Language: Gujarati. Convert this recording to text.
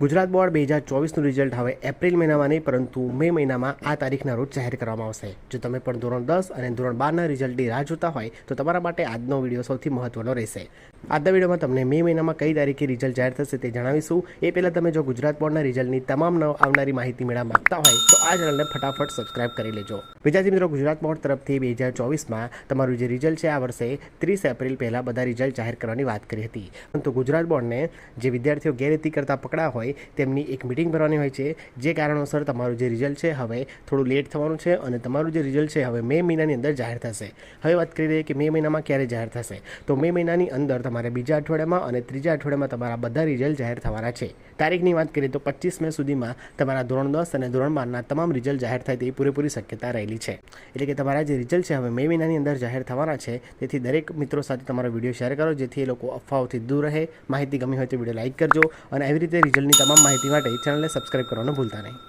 ગુજરાત બોર્ડ બે હજાર ચોવીસનું રિઝલ્ટ હવે એપ્રિલ મહિનામાં નહીં, પરંતુ મે મહિનામાં આ તારીખના રોજ જાહેર કરવામાં આવશે. જો તમે પણ ધોરણ દસ અને ધોરણ બારના રિઝલ્ટની રાહ જોતા હોય, તો તમારા માટે આજનો વીડિયો સૌથી મહત્વનો રહેશે. આજના વિડીયોમાં તમને મે મહિનામાં કઈ તારીખે રિઝલ્ટ જાહેર થશે તે જણાવીશું. એ પહેલાં તમે જો ગુજરાત બોર્ડના રિઝલ્ટની તમામ નવ આવનારી માહિતી મેળવવા માંગતા હોય, તો આ ચેનલને ફટાફટ સબસ્ક્રાઇબ કરી લેજો. વિદ્યાર્થી મિત્રો, ગુજરાત બોર્ડ તરફથી બે હજાર ચોવીસમાં તમારું જે રિઝલ્ટ છે, આ વર્ષે ત્રીસ એપ્રિલ પહેલાં બધા રિઝલ્ટ જાહેર કરવાની વાત કરી હતી. પરંતુ ગુજરાત બોર્ડને જે વિદ્યાર્થીઓ ગેરરીતિ કરતા પકડા હોય, તેમની એક મિટિંગ ભરવાની હોય છે. જે કારણોસર તમારું જે રિઝલ્ટ છે, હવે થોડું લેટ થવાનું છે અને તમારું જે રિઝલ્ટ છે, હવે મે મહિનાની અંદર જાહેર થશે. હવે વાત કરી રહીએ કે મે મહિનામાં ક્યારે જાહેર થશે. તો મે મહિનાની અંદર તમારે બીજા અઠવાડિયામાં અને ત્રીજા અઠવાડિયામાં તમારા બધા રિઝલ્ટ જાહેર થવાના છે. તારીખની વાત કરીએ તો પચીસ મે સુધીમાં તમારા ધોરણ દસ અને ધોરણ બારના તમામ રિઝલ્ટ જાહેર થાય તેવી પૂરેપૂરી શક્યતા રહેલી છે. એટલે કે તમારા જે રિઝલ્ટ છે, હવે મે મહિનાની અંદર જાહેર થવાના છે. તેથી દરેક મિત્રો સાથે તમારો વીડિયો શેર કરો, જેથી એ લોકો અફવાઓથી દૂર રહે. માહિતી ગમી હોય તો વીડિયો લાઇક કરજો અને આવી રીતે રિઝલ્ટની તમામ માહિતી માટે ચેનલને સબસ્ક્રાઇબ કરવાનું ભૂલતા નહીં.